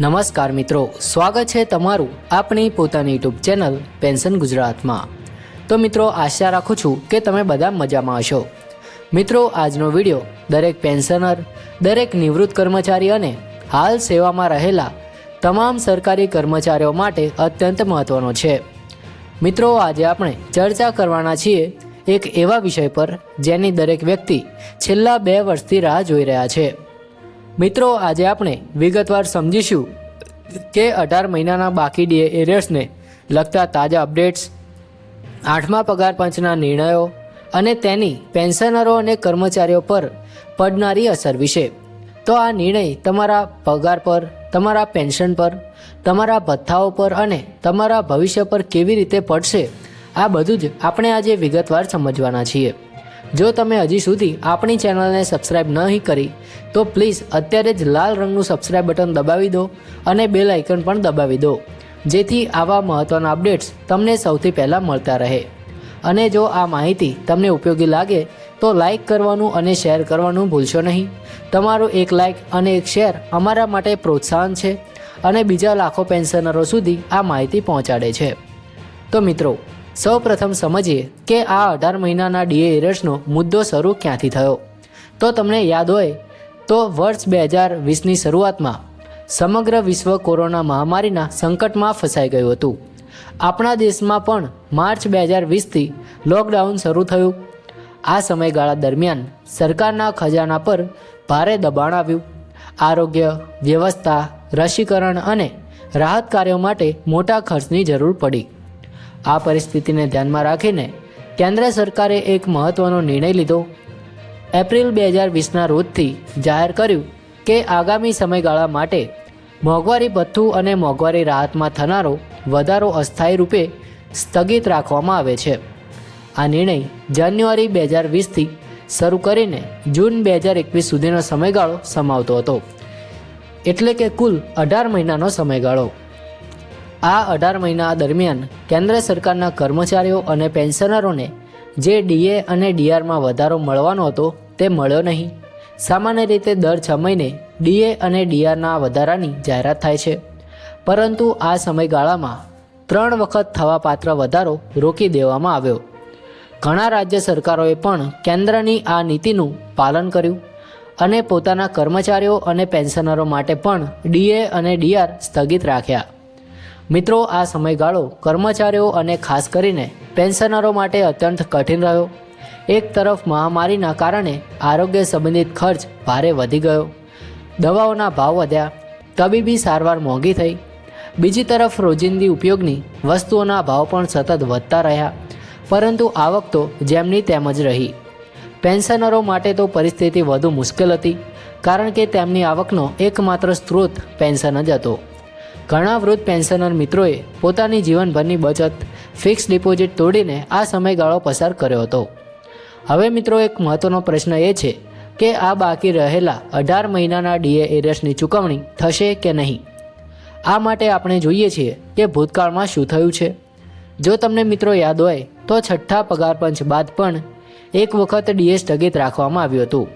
નમસ્કાર મિત્રો, સ્વાગત છે તમારું આપણી પોતાની યુટ્યુબ ચેનલ પેન્શન ગુજરાતમાં. તો મિત્રો, આશા રાખું છું કે તમે બધા મજામાં હશો. મિત્રો, આજનો વીડિયો દરેક પેન્શનર, દરેક નિવૃત્ત કર્મચારી અને હાલ સેવામાં રહેલા તમામ સરકારી કર્મચારીઓ માટે અત્યંત મહત્વનો છે. મિત્રો, આજે આપણે ચર્ચા કરવાના છીએ એક એવા વિષય પર જેની દરેક વ્યક્તિ છેલ્લા બે વર્ષથી રાહ જોઈ રહ્યા છે. મિત્રો, આજે આપણે વિગતવાર સમજીશું કે અઢાર મહિનાના બાકી ડીએ એરિયર્સને લગતા તાજા અપડેટ્સ, આઠમા પગાર પંચના નિર્ણયો અને તેની પેન્શનરો અને કર્મચારીઓ પર પડનારી અસર વિશે. તો આ નિર્ણય તમારા પગાર પર, તમારા પેન્શન પર, તમારા ભથ્થાઓ પર અને તમારા ભવિષ્ય પર કેવી રીતે પડશે, આ બધું જ આપણે આજે વિગતવાર સમજવાના છીએ. જો તમે હજી સુધી આપણી ચેનલને સબસ્ક્રાઇબ નહીં કરી, તો પ્લીઝ અત્યારે જ લાલ રંગનું સબસ્ક્રાઇબ બટન દબાવી દો અને બેલ આઇકન પણ દબાવી દો, જેથી આવા મહત્ત્વના અપડેટ્સ તમને સૌથી પહેલાં મળતા રહે. અને જો આ માહિતી તમને ઉપયોગી લાગે, તો લાઈક કરવાનું અને શેર કરવાનું ભૂલશો નહીં. તમારું એક લાઇક અને એક શેર અમારા માટે પ્રોત્સાહન છે અને બીજા લાખો પેન્શનરો સુધી આ માહિતી પહોંચાડે છે. તો મિત્રો સૌ પ્રથમ સમજીએ કે આ અઢાર મહિનાના ડીએ એરર્સનો મુદ્દો શરૂ ક્યાંથી થયો? તો તમને યાદ હોય તો વર્ષ બે હજાર વીસની શરૂઆતમાં સમગ્ર વિશ્વ કોરોના મહામારીના સંકટમાં ફસાઈ ગયું હતું. આપણા દેશમાં પણ માર્ચ બે હજાર વીસથી લોકડાઉન શરૂ થયું. આ સમયગાળા દરમિયાન સરકારના ખજાના પર ભારે દબાણ આવ્યું. આરોગ્ય વ્યવસ્થા, રસીકરણ અને રાહત કાર્યો માટે મોટા ખર્ચની જરૂર પડી. આ પરિસ્થિતિને ધ્યાનમાં રાખીને કેન્દ્ર સરકારે એક મહત્વનો નિર્ણય લીધો. એપ્રિલ બે હજાર વીસના રોજથી જાહેર કર્યું કે આગામી સમયગાળા માટે મોંઘવારી ભથ્થું અને મોંઘવારી રાહતમાં થનારો વધારો અસ્થાયી રૂપે સ્થગિત રાખવામાં આવે છે. આ નિર્ણય જાન્યુઆરી બે હજાર વીસથી શરૂ કરીને જૂન બે હજાર એકવીસ સુધીનો સમયગાળો સમાવતો હતો. એટલે કે કુલ અઢાર મહિનાનો સમયગાળો. આ અઢાર મહિના દરમિયાન કેન્દ્ર સરકારના કર્મચારીઓ અને પેન્શનરોને જે ડીએ અને ડીઆરમાં વધારો મળવાનો હતો તે મળ્યો નહીં. સામાન્ય રીતે દર છ મહિને ડીએ અને ડીઆરના વધારાની જાહેરાત થાય છે. પરંતુ આ સમયગાળામાં ત્રણ વખત થવાપાત્ર વધારો રોકી દેવામાં આવ્યો. ઘણા રાજ્ય સરકારોએ પણ કેન્દ્રની આ નીતિનું પાલન કર્યું અને પોતાના કર્મચારીઓ અને પેન્શનરો માટે પણ ડીએ અને ડીઆર સ્થગિત રાખ્યા. મિત્રો, આ સમયગાળો કર્મચારીઓ અને ખાસ કરીને પેન્શનરો માટે અત્યંત કઠિન રહ્યો. એક તરફ મહામારીના કારણે આરોગ્ય સંબંધિત ખર્ચ ભારે વધી ગયો. દવાઓના ભાવ વધ્યા. તબીબી સારવાર મોંઘી થઈ. બીજી તરફ રોજિંદી ઉપયોગની વસ્તુઓના ભાવ પણ સતત વધતા રહ્યા. પરંતુ આવક તો જેમની તેમ જ રહી. પેન્શનરો માટે તો પરિસ્થિતિ વધુ મુશ્કેલ હતી, કારણ કે તેમની આવકનો એકમાત્ર સ્ત્રોત પેન્શન જ હતો. ઘણા વૃદ્ધ પેન્શનર મિત્રોએ પોતાની જીવનભરની બચત, ફિક્સ ડિપોઝિટ તોડીને આ સમયગાળો પસાર કર્યો હતો. હવે મિત્રો એક મહત્વનો પ્રશ્ન એ છે કે આ બાકી રહેલા અઢાર મહિનાના ડીએ એરસની ચૂકવણી થશે કે નહીં? આ માટે આપણે જોઈએ છીએ કે ભૂતકાળમાં શું થયું છે. જો તમને મિત્રો યાદ હોય, તો છઠ્ઠા પગાર પંચ બાદ પણ એક વખત ડીએ સ્થગિત રાખવામાં આવ્યું હતું.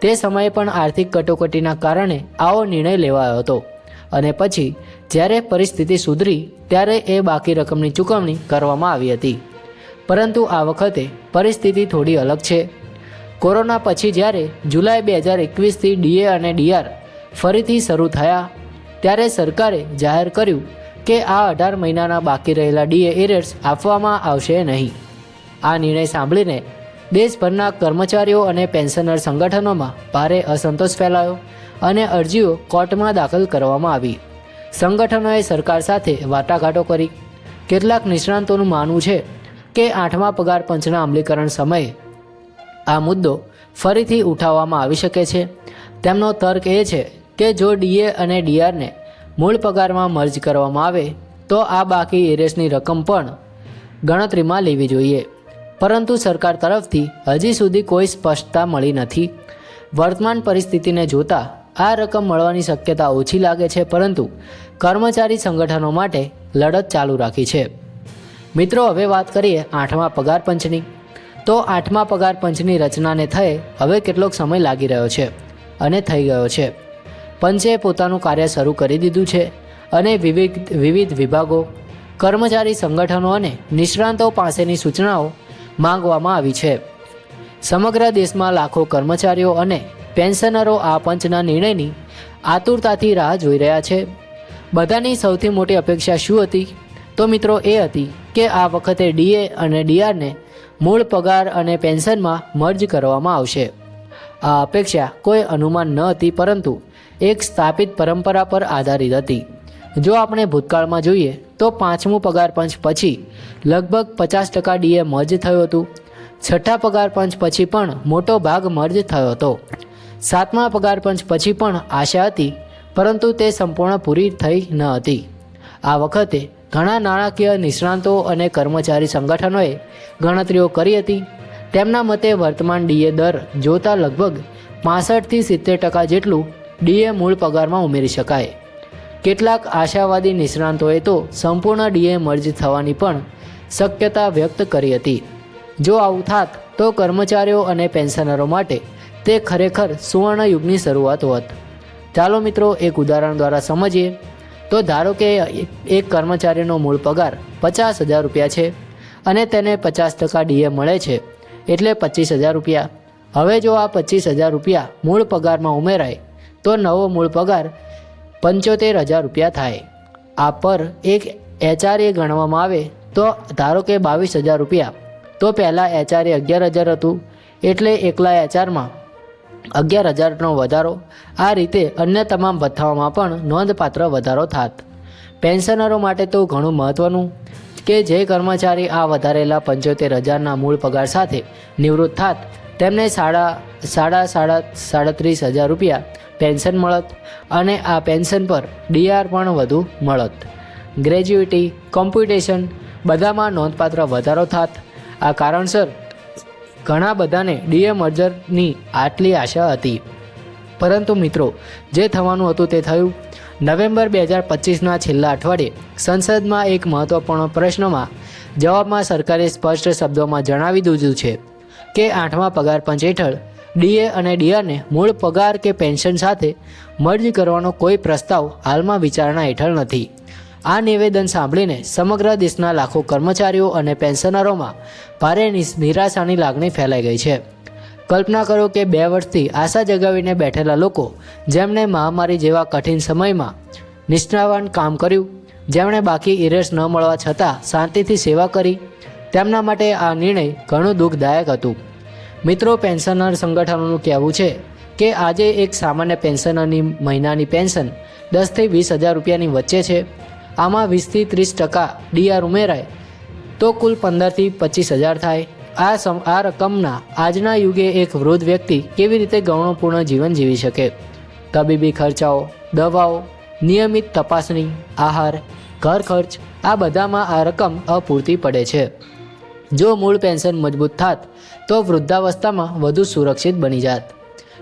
તે સમયે પણ આર્થિક કટોકટીના કારણે આવો નિર્ણય લેવાયો હતો. અને પછી, જ્યારે પરિસ્થિતિ સુધરી, ત્યારે એ બાકી રકમની ચૂકવણી કરવામાં આવી હતી. પરંતુ આ વખતે પરિસ્થિતિ થોડી અલગ છે. કોરોના પછી જ્યારે જુલાઈ બે હજાર એકવીસથી ડીએ અને ડીઆર ફરીથી શરૂ થયા, ત્યારે સરકારે જાહેર કર્યું કે આ અઢાર મહિનાના બાકી રહેલા ડીએ એરિયર્સ આપવામાં આવશે નહીં. આ નિર્ણય સાંભળીને દેશભરના કર્મચારીઓ અને પેન્શનર સંગઠનોમાં ભારે અસંતોષ ફેલાયો. અને અરજીઓ કોર્ટમાં દાખલ કરવામાં આવી. સંગઠનોએ સરકાર સાથે વાટાઘાટો કરી. કેટલાક નિષ્ણાંતોનું માનવું છે કે આઠમા પગાર પંચના અમલીકરણ સમયે આ મુદ્દો ફરીથી ઉઠાવવામાં આવી શકે છે. તેમનો તર્ક એ છે કે જો ડીએ અને ડીઆરને મૂળ પગારમાં મર્જ કરવામાં આવે, તો આ બાકી એરેસની રકમ પણ ગણતરીમાં લેવી જોઈએ. પરંતુ સરકાર તરફથી હજી સુધી કોઈ સ્પષ્ટતા મળી નથી. વર્તમાન પરિસ્થિતિને જોતા આ રકમ મળવાની શક્યતા ઓછી લાગે છે, પરંતુ કર્મચારી સંગઠનો માટે લડત ચાલુ રાખી છે. મિત્રો, હવે વાત કરીએ આઠમા પગાર પંચની. તો આઠમા પગાર પંચની રચનાને થઈ હવે કેટલોક સમય લાગી રહ્યો છે અને થઈ ગયો છે. પંચે પોતાનું કાર્ય શરૂ કરી દીધું છે અને વિવિધ વિવિધ વિભાગો, કર્મચારી સંગઠનો અને નિષ્ણાંતો પાસેની સૂચનાઓ માંગવામાં આવી છે. સમગ્ર દેશમાં લાખો કર્મચારીઓ અને પેન્શનરો આ પંચના નિર્ણયની આતુરતાથી રાહ જોઈ રહ્યા છે. બધાની સૌથી મોટી અપેક્ષા શું હતી? તો મિત્રો એ હતી કે આ વખતે ડીએ અને ડીઆરને મૂળ પગાર અને પેન્શનમાં મર્જ કરવામાં આવશે. આ અપેક્ષા કોઈ અનુમાન ન હતી, પરંતુ એક સ્થાપિત પરંપરા પર આધારિત હતી. જો આપણે ભૂતકાળમાં જોઈએ, તો પાંચમું પગાર પંચ પછી લગભગ પચાસ ટકા ડીએ મર્જ થયું હતું. છઠ્ઠા પગાર પંચ પછી પણ મોટો ભાગ મર્જ થયો હતો. સાતમા પગાર પંચ પછી પણ આશા હતી, પરંતુ તે સંપૂર્ણ પૂરી થઈ ન હતી. આ વખતે ઘણા નાણાકીય નિષ્ણાંતો અને કર્મચારી સંગઠનોએ ગણતરીઓ કરી હતી. તેમના મતે વર્તમાન ડીએ દર જોતા લગભગ પાસઠથી સિત્તેર ટકા જેટલું ડીએ મૂળ પગારમાં ઉમેરી શકાય. કેટલાક આશાવાદી નિષ્ણાંતોએ તો સંપૂર્ણ ડીએ મર્જ થવાની પણ શક્યતા વ્યક્ત કરી હતી. જો આવું થાત, તો કર્મચારીઓ અને પેન્શનરો માટે તે ખરેખર સુવર્ણ યુગની શરૂઆત હોત. ચાલો મિત્રો એક ઉદાહરણ દ્વારા સમજીએ. તો ધારો કે એક કર્મચારીનો મૂળ પગાર પચાસ હજાર રૂપિયા છે અને તેને પચાસ ટકા ડીએ મળે છે, એટલે પચીસ હજાર રૂપિયા. હવે જો આ પચીસ હજાર રૂપિયા મૂળ પગારમાં ઉમેરાય, તો નવો મૂળ પગાર પંચોતેર હજાર રૂપિયા થાય. આ પર એક એચઆરએ ગણવામાં આવે, તો ધારો કે બાવીસ હજાર રૂપિયા. તો પહેલાં એચઆરએ અગિયાર હજાર હતું, એટલે એકલા એચઆરમાં અગિયાર હજારનો વધારો. આ રીતે અન્ય તમામ ભથ્થાઓમાં પણ નોંધપાત્ર વધારો થાત. પેન્શનરો માટે તો ઘણું મહત્ત્વનું કે જે કર્મચારી આ વધારેલા પંચોતેર હજારના મૂળ પગાર સાથે નિવૃત્ત થાત, તેમને સાડા સાડા સાડા, સાડત્રીસ હજાર રૂપિયા પેન્શન મળત અને આ પેન્શન પર ડીઆર પણ વધુ મળત. ગ્રેજ્યુએટી કોમ્પ્યુટેશન બધામાં નોંધપાત્ર વધારો થાત. આ કારણસર ઘણા બધાને ડીએ મર્જરની આટલી આશા હતી. પરંતુ મિત્રો, જે થવાનું હતું તે થયું. નવેમ્બર બે હજાર પચીસના છેલ્લા અઠવાડિયે સંસદમાં એક મહત્વપૂર્ણ પ્રશ્નમાં જવાબમાં સરકારે સ્પષ્ટ શબ્દોમાં જણાવી દીધું છે કે આઠમા પગાર પંચ હેઠળ ડીએ અને ડીઆરને મૂળ પગાર કે પેન્શન સાથે મર્જ કરવાનો કોઈ પ્રસ્તાવ હાલમાં વિચારણા હેઠળ નથી. આ નિવેદન સાંભળીને સમગ્ર દેશના લાખો કર્મચારીઓ અને પેન્શનરોમાં ભારે નિરાશાની લાગણી ફેલાઈ ગઈ છે. કલ્પના કરો કે બે વર્ષથી આશા જગાવીને બેઠેલા લોકો જેમણે મહામારી જેવા કઠિન સમયમાં નિષ્ઠાવાન કામ કર્યું, જેમણે બાકી ઇરેસ ન મળવા છતાં શાંતિથી સેવા કરી, તેમના માટે આ નિર્ણય ઘણું દુઃખદાયક હતું. મિત્રો, પેન્શનર સંગઠનોનું કહેવું છે કે આજે એક સામાન્ય પેન્શનરની મહિનાની પેન્શન દસથી વીસ હજાર રૂપિયાની વચ્ચે છે. આમાં વીસથી ત્રીસ ટકા ડીઆર ઉમેરાય તો કુલ પંદરથી પચીસ હજાર થાય. આ સમ, આ રકમના આજના યુગે એક વૃદ્ધ વ્યક્તિ કેવી રીતે ગૌણપૂર્ણ જીવન જીવી શકે? તબીબી ખર્ચાઓ, દવાઓ, નિયમિત તપાસણી, આહાર, ઘર ખર્ચ, આ બધામાં આ રકમ અપૂરતી પડે છે. જો મૂળ પેન્શન મજબૂત થાત, તો વૃદ્ધાવસ્થામાં વધુ સુરક્ષિત બની જાત.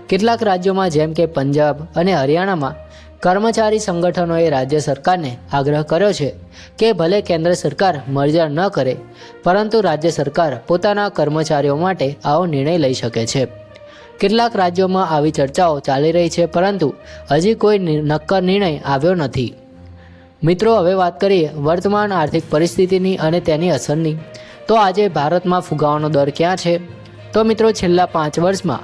કેટલાક રાજ્યોમાં જેમ કે પંજાબ અને હરિયાણામાં કર્મચારી સંગઠનોએ રાજ્ય સરકારને આગ્રહ કર્યો છે કે ભલે કેન્દ્ર સરકાર મર્જર ન કરે, પરંતુ રાજ્ય સરકાર પોતાના કર્મચારીઓ માટે આવો નિર્ણય લઈ શકે છે. કેટલાક રાજ્યોમાં આવી ચર્ચાઓ ચાલી રહી છે, પરંતુ હજી કોઈ નક્કર નિર્ણય આવ્યો નથી. મિત્રો, હવે વાત કરીએ વર્તમાન આર્થિક પરિસ્થિતિની અને તેની અસરની. તો આજે ભારતમાં ફુગાવાનો દર ક્યાં છે? તો મિત્રો, છેલ્લા પાંચ વર્ષમાં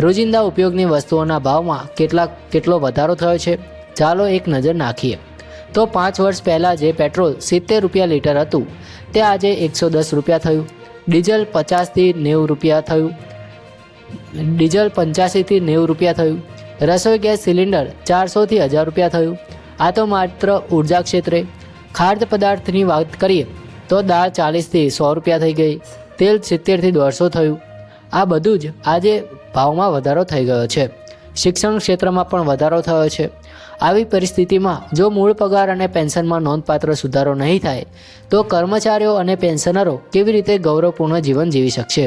રોજિંદા ઉપયોગની વસ્તુઓના ભાવમાં કેટલાક કેટલો વધારો થયો છે? ચાલો એક નજર નાખીએ. તો પાંચ વર્ષ પહેલાં જે પેટ્રોલ સિત્તેર રૂપિયા લીટર હતું, તે આજે એકસો દસ રૂપિયા થયું. ડીઝલ પચાસથી નેવું રૂપિયા થયું. ડીઝલ પંચ્યાસીથી નેવું રૂપિયા થયું. રસોઈ ગેસ સિલિન્ડર ચારસોથી હજાર રૂપિયા થયું. આ તો માત્ર ઊર્જા ક્ષેત્રે. ખાદ્ય પદાર્થની વાત કરીએ, તો દાળ ચાલીસથી સો રૂપિયા થઈ ગઈ. તેલ સિત્તેરથી દોઢસો થયું. આ બધું જ આજે ભાવમાં વધારો થઈ ગયો છે. શિક્ષણ ક્ષેત્રમાં પણ વધારો થયો છે. આવી પરિસ્થિતિમાં જો મૂળ પગાર અને પેન્શનમાં નોંધપાત્ર સુધારો નહીં થાય, તો કર્મચારીઓ અને પેન્શનરો કેવી રીતે ગૌરવપૂર્ણ જીવન જીવી શકશે?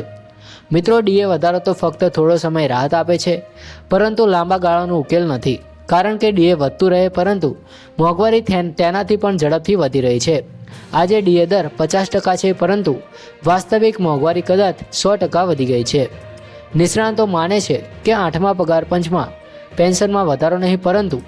મિત્રો, ડીએ વધારો તો ફક્ત થોડો સમય રાહત આપે છે, પરંતુ લાંબા ગાળાનો ઉકેલ નથી, કારણ કે ડીએ વધતું રહે પરંતુ મોંઘવારી તેનાથી પણ ઝડપથી વધી રહી છે. આજે ડીએ દર પચાસ ટકા છે, પરંતુ વાસ્તવિક મોંઘવારી કદાચ સો ટકા વધી ગઈ છે. નિષ્ણાંતો માને છે કે આઠમા પગાર પંચમાં પેન્શનમાં વધારો નહીં, પરંતુ